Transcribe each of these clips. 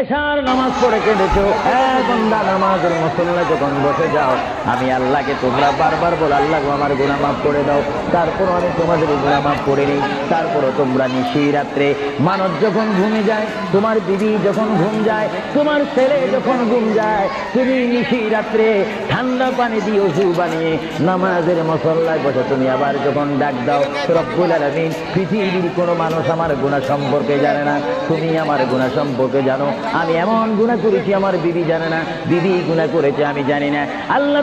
এশার নামাজ পড়ে কেঁদেছ? এক ঘণ্টা নামাজের মুসল্লা যখন বসে যাও। আমি আল্লাহকে তোমরা বারবার বল, আল্লাহ আমার গুণা মাফ করে দাও। তারপর আমি তোমাদের গুণা মাফ করে নিই তারপরও তোমরা নিশি রাত্রে মানব যখন ঘুমে যায়, তোমার দিদি যখন ঘুম যায়, তোমার ছেলে যখন ঘুম যায়, তুমি নিশি রাত্রে ঠান্ডা পানি দিয়ে ওষু বানিয়ে নামাজের মশল্লায় বসে তুমি আবার যখন ডাক দাও, রব্বুল আলামিন পৃথিবীর কোনো মানুষ আমার গুণা সম্পর্কে জানে না। তুমি আমার গুণা সম্পর্কে জানো। আমি এমন গুণা করেছি, আমার বিবি জানে না। বিবি গুণা করেছে, আমি জানি না। আল্লাহ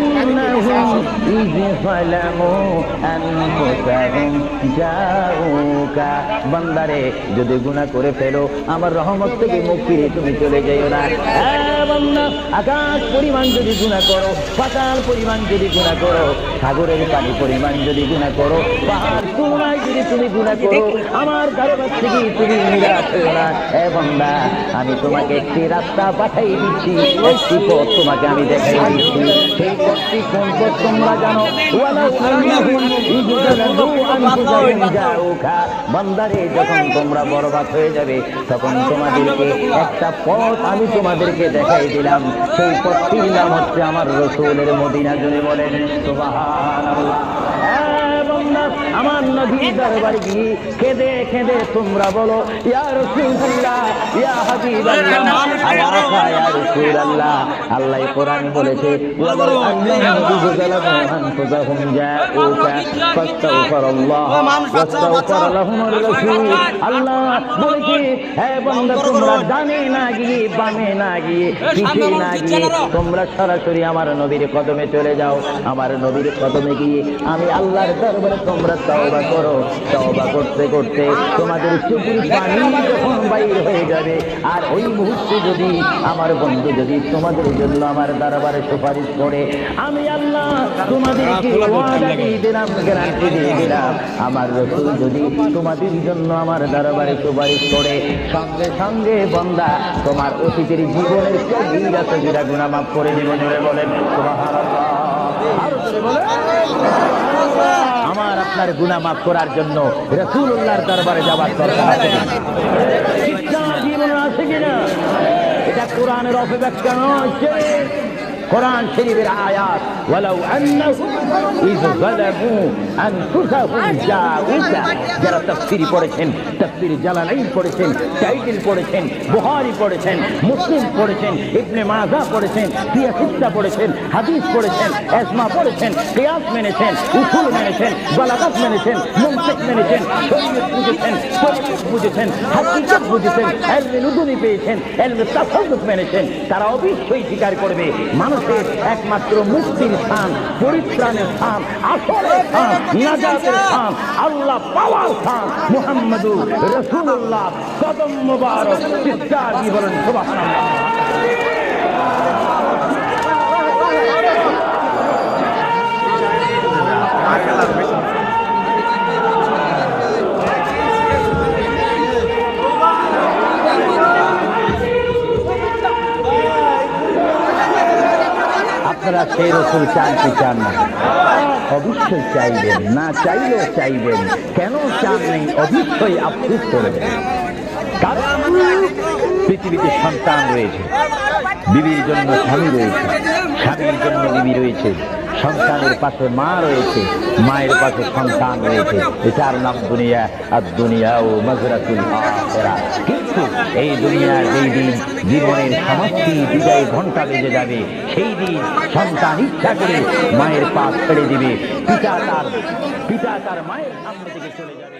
যালামু আনফুসাহুম জাউকা বান্দারে, যদি গুনাহ করে ফেলো, আমার রহমত থেকে মুখ ফিরে তুমি চলে যাইও না। হ্যাঁ বান্দা, আকাশ পরিমাণ যদি গুনাহ করো, পাতাল পরিমাণ যদি গুনাহ করো সাগরের পানি পরিমাণ যদি গুনাহ করো যদি তুমি গুনাহ করো, আমার দরবার থেকে তুমি নিরাশ না। আমি তোমাকে একটি রাস্তা পাঠাই দিচ্ছি। একটি পথ তোমাকে আমি দেখাই দিচ্ছি। সেই পথটি কোন পথ তোমরা জানো? বান্দারে, যখন তোমরা বরবাদ হয়ে যাবে, তখন তোমাদেরকে একটা পথ আমি তোমাদেরকে দেখাই দিলাম। সেই পথটির নাম হচ্ছে আমার রসুলের মদিনা জুড়ে বলেন সুবহানাল্লাহ। হ্যাঁ, আমার নবীর দরবার গিয়ে কেঁদে কেঁদে তোমরা বলো ইয়া ইয়া ইয়া রাসূলুল্লাহ। আল্লাহ কোরআন বলেছে আল্লাহ তোমরা ডানে না গিয়ে বামে না গিয়ে পিছে না গিয়ে তোমরা সরাসরি আমার নবীর কদমে চলে যাও। আমার নবীর কদমে গিয়ে আমি আল্লাহর দরবারে তোমরা তওবা করো তওবা করতে করতে তোমাদের চোখের পানি যখন বাইর হয়ে যাবে আর ওই মুহূর্তে যদি আমার বন্ধু যদি তোমাদের জন্য আমার দরবারে সুপারিশ করে আমি আল্লাহ তোমাদেরকে দিয়ে দিলাম গ্যারান্টি দিয়ে দিলাম আমার রসুল যদি তোমাদের জন্য আমার দরবারে সুপারিশ করে সঙ্গে সঙ্গে বন্দা তোমার অতীতের জীবনের কবিরা সবিরা গুণা মাফ করে দিব জোরে বলেন সুবহানাল্লাহ। আরও বলেন। আপনার গুণা মাফ করার জন্য রসুল্লাহর দরবারে যাওয়ার দরকার আছে এটা কোরআনের অপব্যাখ্যা নয় কোরআন শরীফের আয়াত ইয যালামু আনফুসাহুম জাউকা যারা তাফসীর পড়েছেন, তাফসীর জালালাইন পড়েছেন টাইটেল পড়েছেন, বুখারী পড়েছেন, মুসলিম পড়েছেন, ইবনে মাজাহ পড়েছেন সিয়াসিত্তা পড়েছেন, হাদিস পড়েছেন এসমা পড়েছেন, কিয়াস মেনেছেন, উসুল মেনেছেন, বালাগাত মেনেছেন মুনতিক মেনেছেন শরীয়ত বুঝেছেন শরীয়ত বুঝেছেন, হাকিকত বুঝেছেন, এলমে নুদুনি পেয়েছেন, এলমে তাসাউফ মেনেছেন। তারা অবশ্যই স্বীকার করবে, মানুষের একমাত্র মুক্তির স্থান, পরিত্রাণের আসলের স্থান নাজাতের স্থান আল্লাহ পাওয়ার খান মুহাম্মদুর রসুল্লাহ কদম মুবারক চিত্তা সুবহানাল্লাহ। আপনারা সেই রসুল চান চান না। অবশ্যই চাইবেন না, চাইলেও চাইবেন। কেন চান নেই? অবশ্যই আফসুস করবেন। পৃথিবীতে সন্তান রয়েছে, বিবির জন্য স্বামী রয়েছে, স্বামীর জন্য বিবি রয়েছে, সন্তানের পাশে মা রয়েছে, মায়ের পাশে সন্তান রয়েছে। এটার নাম দুনিয়া, আর দুনিয়া ও মজরাতুল কিন্তু এই দুনিয়ার যেই দিন জীবনের সমষ্টি বিদায় ঘণ্টা বেজে যাবে, সেই দিন সন্তান ইচ্ছা করে মায়ের পা ছেড়ে দিবে, পিতা তার পিতা তার মায়ের সামনে থেকে চলে যাবে।